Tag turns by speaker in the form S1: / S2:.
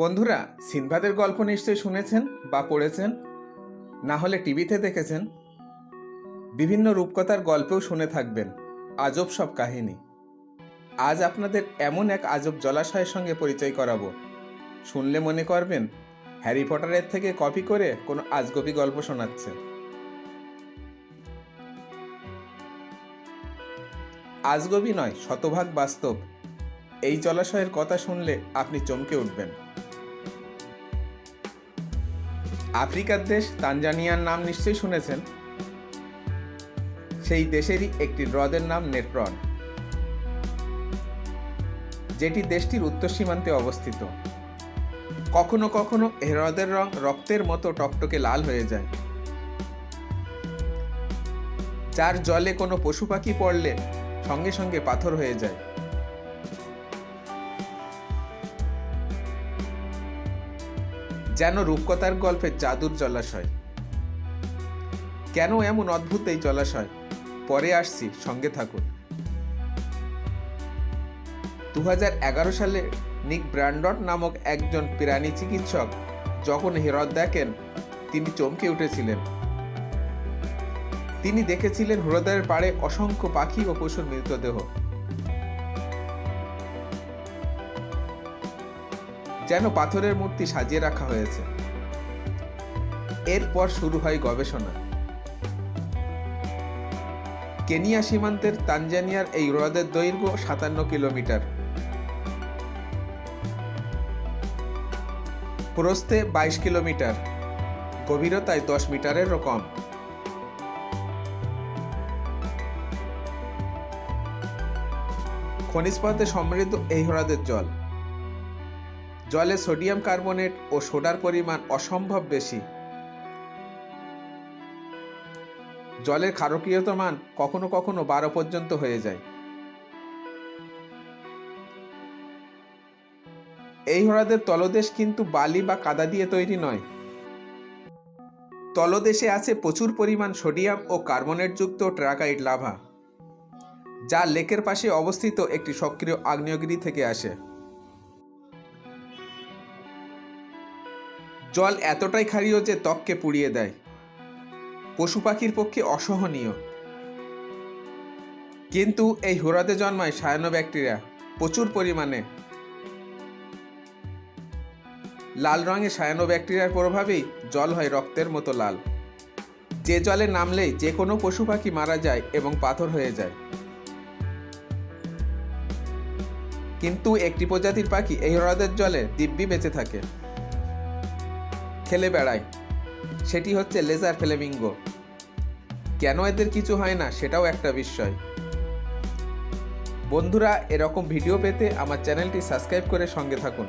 S1: বন্ধুরা সিনবাদের গল্প নিশ্চয়ই শুনেছেন বা পড়েছেন? না হলে টিভিতে দেখেছেন? বিভিন্ন রূপকথার গল্পেও শুনে থাকবেন। আজব সব কাহিনী। আজ আপনাদের এমন এক আজব জলাশয়ের সঙ্গে পরিচয় করাবো। শুনলে মনে করবেন, হ্যারি পটারের থেকে কপি করে কোনো আজগবি গল্প শোনাচ্ছে। আজগবি নয়, শতভাগ বাস্তব। এই জলাশয়ের কথা শুনলে আপনি চমকে উঠবেন। আফ্রিকার দেশ তানজানিয়ার নাম নিশ্চয়ই শুনেছেন? সেই দেশেরই একটি হ্রদের নাম নেট্রন যেটি দেশটির উত্তর সীমান্তে অবস্থিত। কখনো কখনো হ্রদের রং রক্তের মতো টকটকে লাল হয়ে যায়। যার জলে কোনো পশু পাখি পড়লে সঙ্গে সঙ্গে পাথর হয়ে যায়। যেন রূপকথার গল্পের জাদুর জলাশয় কেন এমন অদ্ভুত এই জলাশয় পরে আসছি, সঙ্গে থাকুন। দু হাজার এগারো সালে নিক ব্র্যান্ডট নামক একজন প্রাণী চিকিৎসক যখন হ্রদ দেখেন, তিনি চমকে উঠেছিলেন। তিনি দেখেছিলেন হ্রদের পাড়ে অসংখ্য পাখি ও পশুর মৃতদেহ। যেন পাথরের মূর্তি সাজিয়ে রাখা হয়েছে। এরপর শুরু হয় গবেষণা। কেনিয়া সীমান্তের তানজানিয়ার এই হ্রদের দৈর্ঘ্য সাতান্ন কিলোমিটার। প্রস্থে বাইশ কিলোমিটার, গভীরতায় দশ মিটারেরও কম। খনিজ পদার্থে সমৃদ্ধ এই হ্রদের জল। জলে সোডিয়াম কার্বনেট ও সোডার পরিমাণ অসম্ভব বেশি। জলের ক্ষারকীয়তা মান কখনো কখনো বারো পর্যন্ত হয়ে যায়। এই হ্রদের তলদেশ কিন্তু বালি বা কাদা দিয়ে তৈরি নয়। তলদেশে আছে প্রচুর পরিমাণ সোডিয়াম ও কার্বনেটযুক্ত ট্রাকাইট লাভা, যা লেকের পাশে অবস্থিত একটি সক্রিয় আগ্নেয়গিরি থেকে আসে। জল এতটাই ক্ষারীয় যে ত্বককে পুড়িয়ে দেয়। পশু পাখির পক্ষে অসহনীয়। কিন্তু এই হ্রদে জন্মায় সায়ানো ব্যাকটেরিয়া প্রচুর পরিমাণে। লাল রঙে সায়ানো ব্যাকটেরিয়ার প্রভাবেই জল হয় রক্তের মতো লাল। যে জলে নামলেই যে কোনো পশু পাখি মারা যায় এবং পাথর হয়ে যায়। কিন্তু একটি প্রজাতির পাখি এই হ্রদের জলে দিব্যি বেঁচে থাকে। খেলে বেড়ায়। সেটি হচ্ছে লেজার ফ্লেমিঙ্গো কেন এদের কিছু হয় না, সেটাও একটা বিষয়। বন্ধুরা, এরকম ভিডিও পেতে আমার চ্যানেলটি সাবস্ক্রাইব করে সঙ্গে থাকুন।